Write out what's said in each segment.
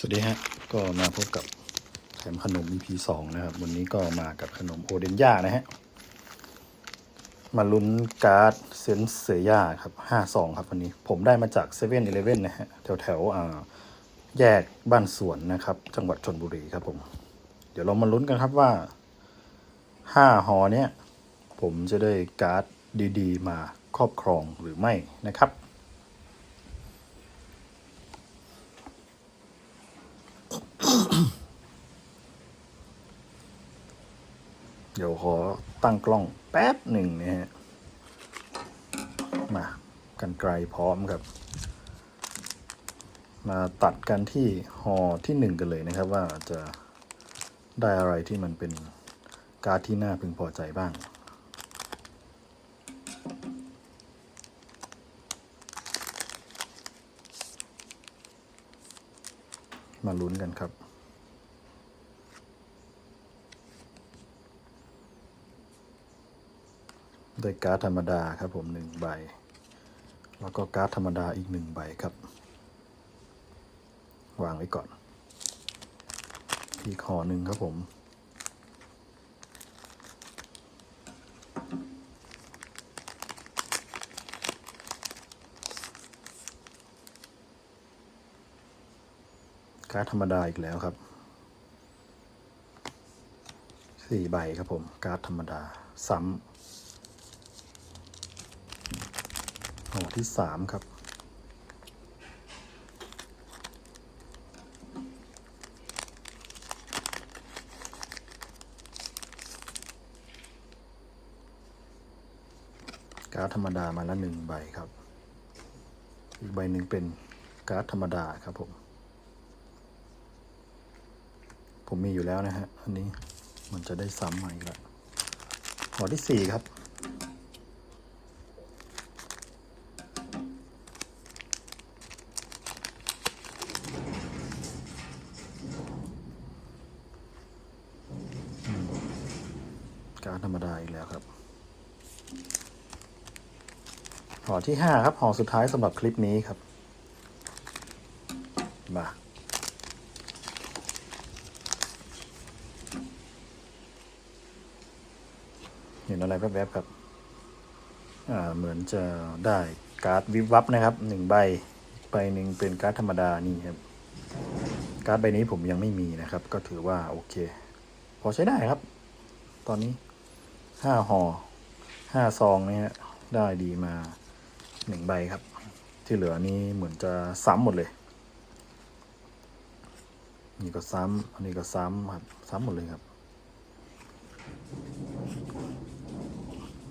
สวัสดีฮะ ก็มาพบกับแถมขนม EP สองนะครับ วันนี้ก็มากับขนมโอเดนย่านะฮะ มาลุ้นการ์ดเซนเซย่าครับห้าซองครับวันนี้ ผมได้มาจากเซเว่นอีเลฟเว่นนะฮะ แถวแถวแยกบ้านสวนนะครับ จังหวัดชนบุรีครับผม เดี๋ยวเรามาลุ้นกันครับว่าห้าหอเนี้ยผมจะได้การ์ดดี ๆ มาครอบครองหรือไม่นะครับ เดี๋ยวขอตั้งกล้องแป๊บหนึ่งนะฮะ มากันไกลพร้อมครับ มาตัดกันที่หอที่หนึ่งกันเลยนะครับ ว่าจะได้อะไรที่มันเป็นการ์ดที่น่าพึงพอใจบ้างมาลุ้นกันครับ ได้การ์ดธรรมดาครับผมหนึ่งใบ แล้วก็การ์ดธรรมดาอีกหนึ่งใบครับ วางไว้ก่อน อีกห่อหนึ่งครับผม การ์ดธรรมดาอีกแล้วครับสี่ใบครับผม การ์ดธรรมดาซ้ำ ห่อที่สามครับ การ์ดธรรมดามาละหนึ่งใบครับ อีกใบหนึ่งเป็นการ์ดธรรมดาครับผม ผมมีอยู่แล้วนะฮะ อันนี้มันจะได้ซ้ำมาอีกแล้วห่อที่สี่ครับ การธรรมดาอีกแล้วครับห่อที่ห้าครับห่อสุดท้ายสำหรับคลิปนี้ครับ มาเห็นอะไรแวบๆครับ อ่า เหมือนจะได้การ์ดวิบวับนะครับหนึ่งใบใบหนึ่งเป็นการ์ดธรรมดานี่ครับ การ์ดใบนี้ผมยังไม่มีนะครับ ก็ถือว่าโอเค พอใช้ได้ครับ ตอนนี้ ห้าห่อห้าซองเนี่ยฮะได้ดีมาหนึ่งใบครับ ที่เหลือนี้เหมือนจะซ้ำหมดเลย นี่ก็ซ้ำอันนี้ก็ซ้ำครับซ้ำหมดเลยครับ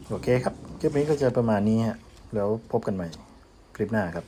โอเคครับ คลิปนี้ก็จะประมาณนี้ฮะแล้วพบกันใหม่คลิปหน้าครับ